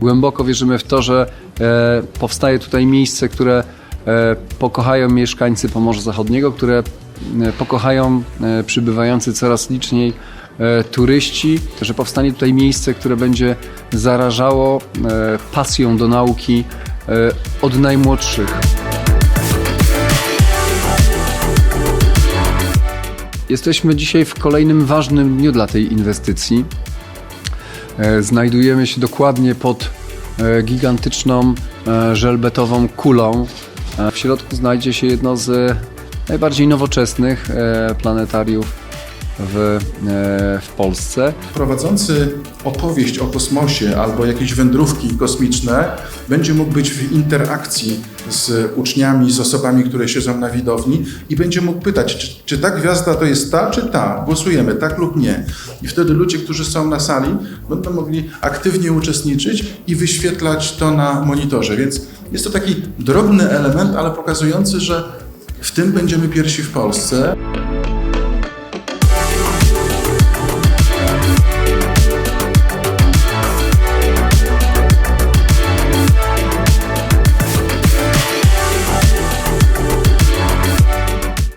Głęboko wierzymy w to, że e, powstaje tutaj miejsce, które e, pokochają mieszkańcy Pomorza Zachodniego, które e, pokochają przybywający coraz liczniej turyści, że powstanie tutaj miejsce, które będzie zarażało pasją do nauki od najmłodszych. Jesteśmy dzisiaj w kolejnym ważnym dniu dla tej inwestycji. E, Znajdujemy się dokładnie pod e, gigantyczną e, żelbetową kulą. W środku znajdzie się jedno z najbardziej nowoczesnych planetariów w, e, w Polsce. Prowadzący opowieść o kosmosie albo jakieś wędrówki kosmiczne będzie mógł być w interakcji z uczniami, z osobami, które siedzą na widowni i będzie mógł pytać, czy, czy ta gwiazda to jest ta, czy ta? Głosujemy, tak lub nie. I wtedy ludzie, którzy są na sali, będą mogli aktywnie uczestniczyć i wyświetlać to na monitorze. Więc jest to taki drobny element, ale pokazujący, że w tym będziemy pierwsi w Polsce.